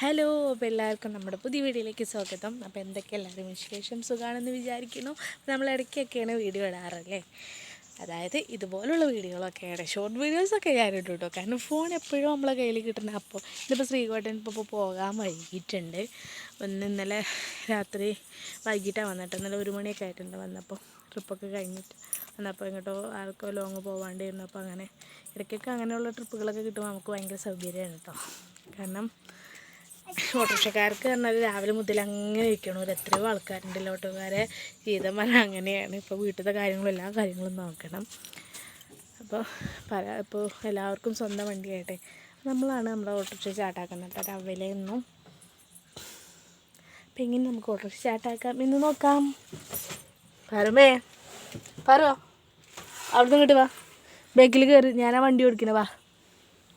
Hello അപ്പോൾ എല്ലാവർക്കും നമ്മുടെ പുതിയ വീഡിയോയിലേക്ക് സ്വാഗതം. അപ്പോൾ എന്തൊക്കെ എല്ലാവരും വിശേഷം സുഖമാണെന്ന് വിചാരിക്കുന്നു? നമ്മൾ ഇടയ്ക്കൊക്കെയാണ് വീഡിയോ ഇടാറല്ലേ? അതായത് ഇതുപോലുള്ള വീഡിയോകളൊക്കെയാണ്. ഷോർട്ട് വീഡിയോസൊക്കെ ഞാൻ ഇട്ടു കേട്ടോ കാരണം ഫോൺ എപ്പോഴും നമ്മളെ കയ്യിൽ കിട്ടുന്ന അപ്പോൾ ഇതിപ്പോൾ ശ്രീകോട്ടൻ ഇപ്പോൾ പോകാൻ വൈകിട്ടുണ്ട്. ഒന്ന് ഇന്നലെ രാത്രി വൈകിട്ടാണ് വന്നിട്ട്. ഇന്നലെ ഒരു മണിയൊക്കെ ആയിട്ടുണ്ട് വന്നപ്പോൾ ട്രിപ്പൊക്കെ കഴിഞ്ഞിട്ട് വന്നപ്പോൾ ഇങ്ങോട്ടോ ആർക്കോ ലോങ് പോകാണ്ടിരുന്നപ്പോൾ അങ്ങനെ ഇടയ്ക്കൊക്കെ അങ്ങനെയുള്ള ട്രിപ്പുകളൊക്കെ കിട്ടുമ്പോൾ നമുക്ക് ഭയങ്കര സൗകര്യമാണ് കേട്ടോ കാരണം ഓട്ടോറിക്ഷക്കാർക്ക് പറഞ്ഞാൽ രാവിലെ മുതൽ അങ്ങനെ ഇരിക്കണം. ഒരു എത്രയോ ആൾക്കാരുണ്ടല്ലോ ഓട്ടോക്കാരെ? ജീവിതം പറഞ്ഞാൽ അങ്ങനെയാണ്. ഇപ്പോൾ വീട്ടിലത്തെ കാര്യങ്ങളും എല്ലാ കാര്യങ്ങളും നോക്കണം. അപ്പോൾ പല ഇപ്പോൾ എല്ലാവർക്കും സ്വന്തം വണ്ടിയായിട്ടെ. നമ്മളാണ് നമ്മുടെ ഓട്ടോറിക്ഷ സ്റ്റാർട്ടാക്കുന്നത്. കേട്ടോ രാവിലെ ഒന്നും അപ്പം എങ്ങനെ നമുക്ക് ഓട്ടോറിക്ഷ സ്റ്റാർട്ടാക്കാം? എന്ന് നോക്കാം. പറമേ പറോ അവിടുന്ന് ഇങ്ങോട്ട് വാ. ബാക്കിൽ കയറി ഞാനാ വണ്ടി ഓടിക്കണേ. വാ.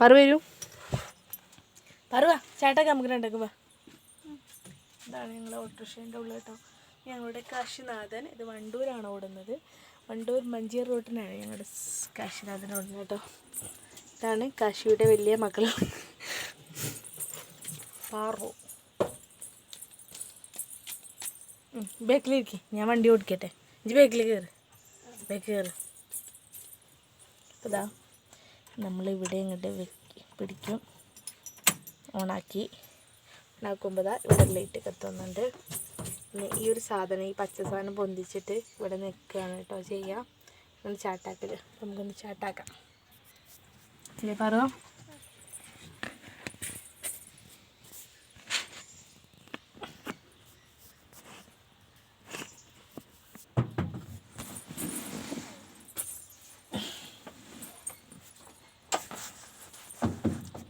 പറ വരൂ. പറവാ ചേട്ടൊക്കെ നമുക്ക് രണ്ടൊക്കെ വാ. ഇതാണ് ഞങ്ങൾ ഓട്ടോറിക്ഷേന്റെ ഉള്ളിൽ കേട്ടോ. ഞങ്ങളുടെ കാശിനാഥൻ ഇത് വണ്ടൂരാണ് ഓടുന്നത്. വണ്ടൂർ മഞ്ചേർ റോട്ടിനാണ് ഞങ്ങളുടെ കാശിനാഥൻ ഓടുന്നത് കേട്ടോ. ഇതാണ് കാശിയുടെ വലിയ മകൾ. പാറു. ബേക്കിലിരിക്കെ ഞാൻ വണ്ടി ഓടിക്കട്ടെ. ഇഞ്ചി ബേക്കിൽ കയറ്. ബേക്ക് കയറ്. അപ്പോൾ ഇതാ നമ്മളിവിടെ ഇങ്ങോട്ട് പിടിക്കും. ഓണാക്കി ഓണാക്കുമ്പോൾ ഇവിടെ ലൈറ്റ് കത്തുന്നുണ്ട് പിന്നെ ഈ ഒരു സാധനം ഈ പച്ച സാധനം പൊന്തിച്ചിട്ട് ഇവിടെ നിൽക്കുകയാണ് കേട്ടോ ചെയ്യുക ഒന്ന് ചാട്ടാക്കൽ നമുക്കൊന്ന് ചാട്ടാക്കാം. അല്ലേ പറ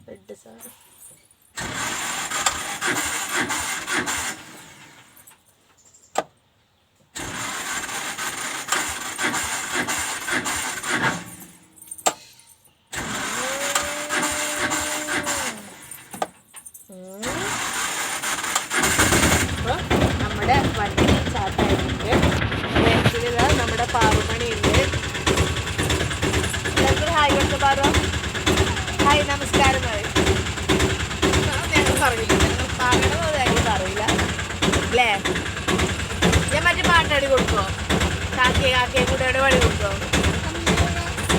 റെഡ് സാധനം അപ്പോൾ നമ്മുടെ വണ്ടി സ്റ്റാർട്ടായിട്ടുണ്ട് ബാക്കിലിതാ നമ്മുടെ പാറുമണി ഉണ്ട് എല്ലാവർക്കും ഹായ് കൊടുത്ത പാറു. ഹായ് നമസ്കാരം പാടി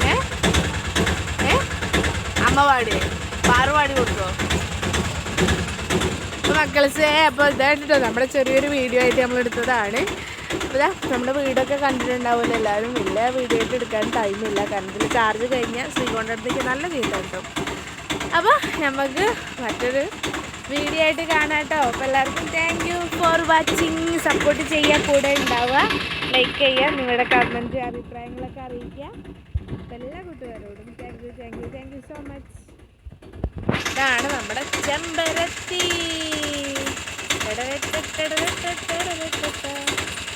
ഏ? ഏ? അമ്മ പാടി പാറു പാടി കൊടുക്കുമോ അപ്പോൾ മക്കൾസ് അപ്പോൾ ഇതായിട്ടോ നമ്മുടെ ചെറിയൊരു വീഡിയോ ആയിട്ട് നമ്മൾ എടുത്തതാണ്. അപ്പോൾ നമ്മുടെ വീടൊക്കെ കണ്ടിട്ടുണ്ടാവുമല്ലോ എല്ലാവരും വലിയ വീഡിയോ ആയിട്ട് എടുക്കാൻ ടൈമില്ല കറണ്ടിൽ ചാർജ് കഴിഞ്ഞാൽ ശ്രീകോണ്ടടുത്തേക്ക് നല്ല ചീത്ത കിട്ടും. അപ്പോൾ നമുക്ക് മറ്റൊരു വീഡിയോ ആയിട്ട് കാണാട്ടോ അപ്പോൾ എല്ലാവർക്കും thank you for watching support ചെയ്യാൻ കൂടെ ഉണ്ടാവുക. ലൈക്ക് ചെയ്യുക നിങ്ങളുടെ കമന്റ് അഭിപ്രായങ്ങളൊക്കെ അറിയിക്കുക. എല്ലാ കൂട്ടുകാരോടും thank you thank you thank you so much ഇതാണ് നമ്മുടെ ചെമ്പരത്തി.